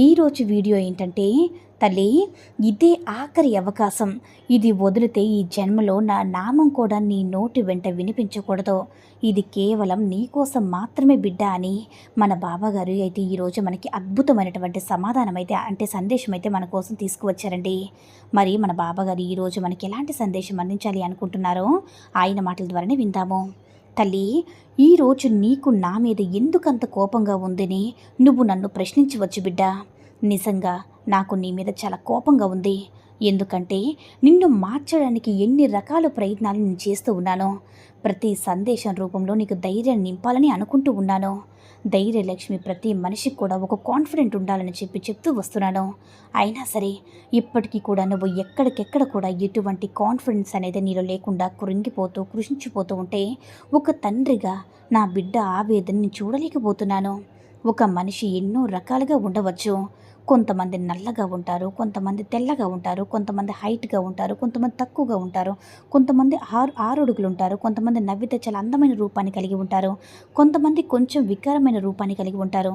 ఈరోజు వీడియో ఏంటంటే తల్లి ఇదే ఆఖరి అవకాశం. ఇది వదిలితే ఈ జన్మలో నా నామం కూడా నీ నోటి వెంట వినిపించకూడదు. ఇది కేవలం నీకోసం మాత్రమే బిడ్డ అని మన బాబాగారు అయితే ఈరోజు మనకి అద్భుతమైనటువంటి సమాధానం అయితే అంటే సందేశం అయితే మన కోసం తీసుకువచ్చారండి. మరి మన బాబాగారు ఈరోజు మనకి ఎలాంటి సందేశం అందించాలి అనుకుంటున్నారో ఆయన మాటల ద్వారానే విందాము. తల్లి ఈరోజు నీకు నా మీద ఎందుకంత కోపంగా ఉందని నువ్వు నన్ను ప్రశ్నించవచ్చు బిడ్డ. నిజంగా నాకు నీ మీద చాలా కోపంగా ఉంది. ఎందుకంటే నిన్ను మార్చడానికి ఎన్ని రకాల ప్రయత్నాలు నేను చేస్తూ ఉన్నాను. ప్రతి సందేశం రూపంలో నీకు ధైర్యం నింపాలని అనుకుంటూ ఉన్నాను. ధైర్యలక్ష్మి ప్రతి మనిషికి కూడా ఒక కాన్ఫిడెంట్ ఉండాలని చెప్పి చెప్తూ వస్తున్నాను అయినా సరే ఇప్పటికీ కూడా నువ్వు ఎక్కడికెక్కడ కూడా ఎటువంటి కాన్ఫిడెన్స్ అనేది నీలో లేకుండా కృంగిపోతూ కృషించిపోతూ ఉంటే ఒక తండ్రిగా నా బిడ్డ ఆవేదనని చూడలేకపోతున్నాను. ఒక మనిషి ఎన్నో రకాలుగా ఉండవచ్చు. కొంతమంది నల్లగా ఉంటారు కొంతమంది తెల్లగా ఉంటారు కొంతమంది హైట్గా ఉంటారు కొంతమంది తక్కువగా ఉంటారు కొంతమంది ఆరు ఆరుడుగులు ఉంటారు కొంతమంది నవ్వితే చాలా అందమైన రూపాన్ని కలిగి ఉంటారు కొంతమంది కొంచెం వికారమైన రూపాన్ని కలిగి ఉంటారు.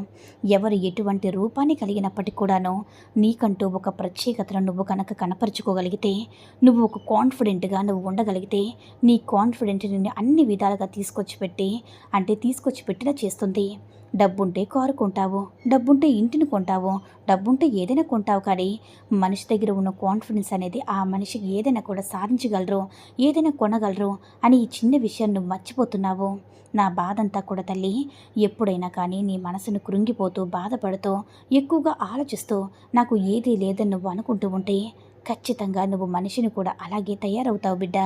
ఎవరు ఎటువంటి రూపాన్ని కలిగినప్పటికీ కూడాను నీకంటూ ఒక ప్రత్యేకతను నువ్వు కనుక కనపరుచుకోగలిగితే నువ్వు ఒక కాన్ఫిడెంట్గా నువ్వు ఉండగలిగితే నీ కాన్ఫిడెంట్ని అన్ని విధాలుగా తీసుకొచ్చి పెట్టి అంటే తీసుకొచ్చి పెట్టిన చేస్తుంది. డబ్బుంటే కారు కొంటావు డబ్బుంటే ఇంటిని కొంటావు డబ్బుంటే ఏదైనా కొంటావు కానీ మనిషి దగ్గర ఉన్న కాన్ఫిడెన్స్ అనేది ఆ మనిషికి ఏదైనా కూడా సాధించగలరు ఏదైనా కొనగలరు అని ఈ చిన్న విషయం నువ్వు మర్చిపోతున్నావు. నా బాధంతా కూడా తల్లి ఎప్పుడైనా కానీ నీ మనసును కృంగిపోతూ బాధపడుతూ ఎక్కువగా ఆలోచిస్తూ నాకు ఏదీ లేదని నువ్వు అనుకుంటూ ఉంటే ఖచ్చితంగా నువ్వు మనిషిని కూడా అలాగే తయారవుతావు బిడ్డ.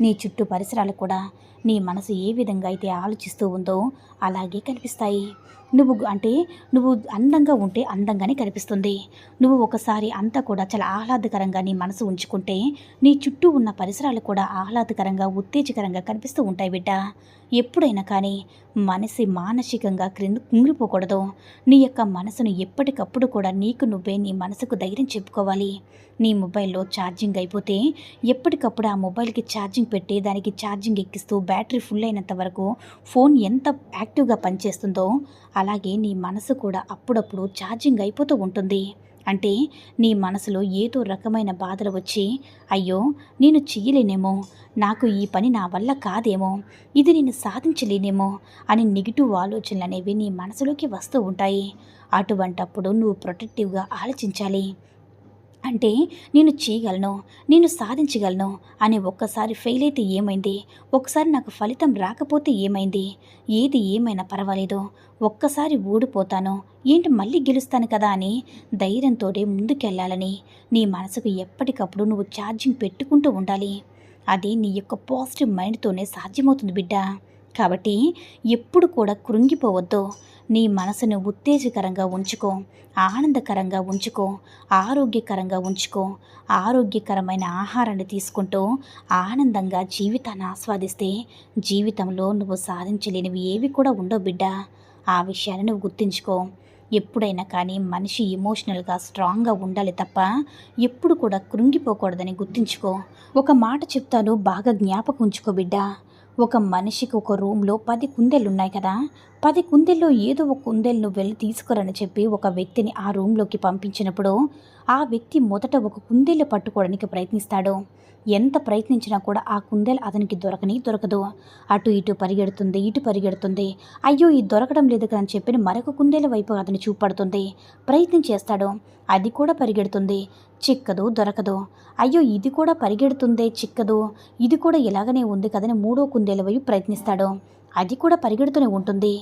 నీ చుట్టూ పరిసరాలు కూడా నీ మనసు ఏ విధంగా అయితే ఆలోచిస్తూ ఉందో అలాగే కనిపిస్తాయి. నువ్వు అంటే నువ్వు అందంగా ఉంటే అందంగానే కనిపిస్తుంది. నువ్వు ఒకసారి అంతా కూడా చాలా ఆహ్లాదకరంగా నీ మనసు ఉంచుకుంటే నీ చుట్టూ ఉన్న పరిసరాలు కూడా ఆహ్లాదకరంగా ఉత్తేజకరంగా కనిపిస్తూ ఉంటాయి బిడ్డ. ఎప్పుడైనా కానీ మనసి మానసికంగా క్రింద కుంగిపోకూడదు. నీ యొక్క మనసును ఎప్పటికప్పుడు కూడా నీకు నువ్వే నీ మనసుకు ధైర్యం చెప్పుకోవాలి. నీ మొబైల్లో ఛార్జింగ్ అయిపోతే ఎప్పటికప్పుడు ఆ మొబైల్కి ఛార్జింగ్ పెట్టి దానికి ఛార్జింగ్ ఎక్కిస్తూ బ్యాటరీ ఫుల్ అయినంత వరకు ఫోన్ ఎంత యాక్టివ్గా పనిచేస్తుందో అలాగే నీ మనసు కూడా అప్పుడప్పుడు ఛార్జింగ్ అయిపోతూ ఉంటుంది. అంటే నీ మనసులో ఏదో రకమైన బాధలు వచ్చి అయ్యో నేను చెయ్యలేనేమో నాకు ఈ పని నా వల్ల కాదేమో ఇది నేను సాధించలేనేమో అని నెగిటివ్ ఆలోచనలు అనేవి నీ మనసులోకి వస్తూ ఉంటాయి. అటువంటప్పుడు నువ్వు ప్రొటెక్టివ్గా ఆలోచించాలి. అంటే నేను చేయగలను నేను సాధించగలను అని ఒక్కసారి ఫెయిల్ అయితే ఏమైంది? ఒకసారి నాకు ఫలితం రాకపోతే ఏమైంది? ఏది ఏమైనా పర్వాలేదు. ఒక్కసారి ఓడిపోతాను ఏంటి మళ్ళీ గెలుస్తాను కదా అని ధైర్యంతో ముందుకెళ్ళాలని నీ మనసుకు ఎప్పటికప్పుడు నువ్వు ఛార్జింగ్ పెట్టుకుంటూ ఉండాలి. అది నీ యొక్క పాజిటివ్ మైండ్తోనే సాధ్యమవుతుంది బిడ్డ. కాబట్టి ఎప్పుడు కూడా కృంగిపోవద్దు. నీ మనసును ఉత్తేజకరంగా ఉంచుకో ఆనందకరంగా ఉంచుకో ఆరోగ్యకరంగా ఉంచుకో ఆరోగ్యకరమైన ఆహారాన్ని తీసుకుంటూ ఆనందంగా జీవితాన్ని ఆస్వాదిస్తే జీవితంలో నువ్వు సాధించలేనివి ఏవి కూడా ఉండవు బిడ్డ. ఆ విషయాన్ని నువ్వు గుర్తుంచుకో. ఎప్పుడైనా కానీ మనిషి ఎమోషనల్గా స్ట్రాంగ్గా ఉండాలి తప్ప ఎప్పుడు కూడా కృంగిపోకూడదని గుర్తుంచుకో. ఒక మాట చెప్తాను బాగా జ్ఞాపకం ఉంచుకో బిడ్డ. ఒక మనిషికి ఒక రూమ్లో పది కుందేళ్ళు ఉన్నాయి కదా? పది కుందేల్లో ఏదో ఒక కుందేలను వెళ్ళి తీసుకురని చెప్పి ఒక వ్యక్తిని ఆ రూమ్లోకి పంపించినప్పుడు ఆ వ్యక్తి మొదట ఒక కుందేలు పట్టుకోవడానికి ప్రయత్నిస్తాడు. ఎంత ప్రయత్నించినా కూడా ఆ కుందేలు అతనికి దొరకని దొరకదు. అటు ఇటు పరిగెడుతుంది ఇటు పరిగెడుతుంది. అయ్యో ఇది దొరకడం లేదు కదా అని చెప్పి మరొక కుందేల వైపు అతను చూపడుతుంది ప్రయత్నం చేస్తాడు. అది కూడా పరిగెడుతుంది. చిక్కదు దొరకదు. అయ్యో ఇది కూడా పరిగెడుతుందే చిక్కదు. ఇది కూడా ఇలాగనే ఉంది కదని మూడో కుందేల వైపు ప్రయత్నిస్తాడు. అది కూడా పరిగెడుతూనే ఉంటుంది.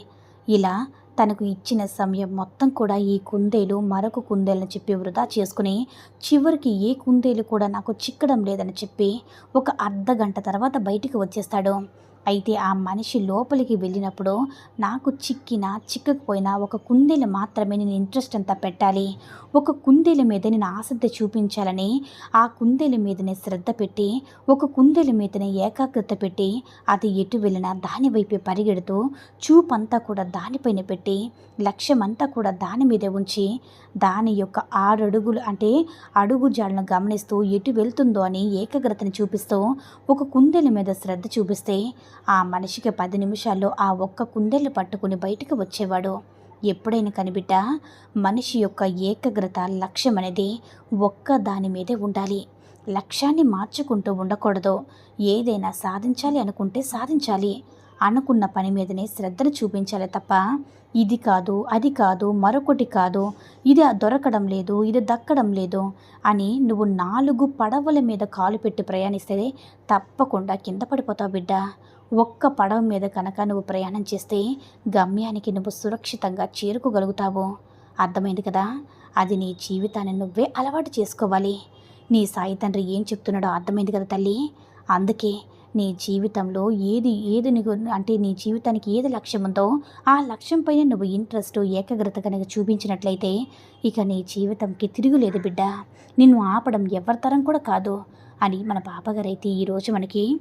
ఇలా తనకు ఇచ్చిన సమయం మొత్తం కూడా ఈ కుందేలు మరొక కుందేలను చెప్పి వృధా చేసుకుని చివరికి ఏ కుందేలు కూడా నాకు చిక్కడం లేదని చెప్పి ఒక అర్ధ గంట తర్వాత బయటికి వచ్చేస్తాడు. అయితే ఆ మనిషి లోపలికి వెళ్ళినప్పుడు నాకు చిక్కిన చిక్కకపోయినా ఒక కుందేలు మాత్రమే నేను ఇంట్రెస్ట్ అంతా పెట్టాలి. ఒక కుందేలు మీద నేను ఆసక్తి చూపించాలని ఆ కుందేలు మీదనే శ్రద్ధ పెట్టి ఒక కుందేలు మీదనే ఏకాగ్రత పెట్టి అది ఎటు వెళ్ళినా దాని వైపే పరిగెడుతూ చూపంతా కూడా దానిపైన పెట్టి లక్ష్యమంతా కూడా దాని మీదే ఉంచి దాని యొక్క ఆరు అడుగులు అంటే అడుగు జాడను గమనిస్తూ ఎటు వెళ్తుందో అని ఏకాగ్రతను చూపిస్తూ ఒక కుందేలు మీద శ్రద్ధ చూపిస్తే ఆ మనిషికి పది నిమిషాల్లో ఆ ఒక్క కుందేలు పట్టుకుని బయటకు వచ్చేవాడు. ఎప్పుడైనా కనిబిట్ట మనిషి యొక్క ఏకాగ్రత లక్ష్యం అనేది ఒక్క దాని మీదే ఉండాలి. లక్ష్యాన్ని మార్చుకుంటూ ఉండకూడదు. ఏదైనా సాధించాలి అనుకుంటే సాధించాలి. అనుకున్న పని మీదనే శ్రద్ధను చూపించాలి తప్ప ఇది కాదు అది కాదు మరొకటి కాదు ఇది దొరకడం లేదు ఇది దక్కడం లేదు అని నువ్వు నాలుగు పడవల మీద కాలు పెట్టి ప్రయాణిస్తే తప్పకుండా కింద పడిపోతావు బిడ్డ. ఒక్క పడవ మీద కనుక నువ్వు ప్రయాణం చేస్తే గమ్యానికి నువ్వు సురక్షితంగా చేరుకోగలుగుతావు. అర్థమైంది కదా? అది నీ జీవితాన్ని నువ్వే అలవాటు చేసుకోవాలి. నీ సాయి తండ్రి ఏం చెప్తున్నాడో అర్థమైంది కదా తల్లి? అందుకే నీ జీవితంలో ఏది ఏది నీకు అంటే నీ జీవితానికి ఏది లక్ష్యం ఉందో ఆ లక్ష్యంపైన నువ్వు ఇంట్రెస్ట్ ఏకాగ్రత కనుక చూపించినట్లయితే ఇక నీ జీవితంకి తిరుగులేదు బిడ్డ. నిన్ను ఆపడం ఎవరి తరం కూడా కాదు అని మన పాపగారైతే ఈరోజు మనకి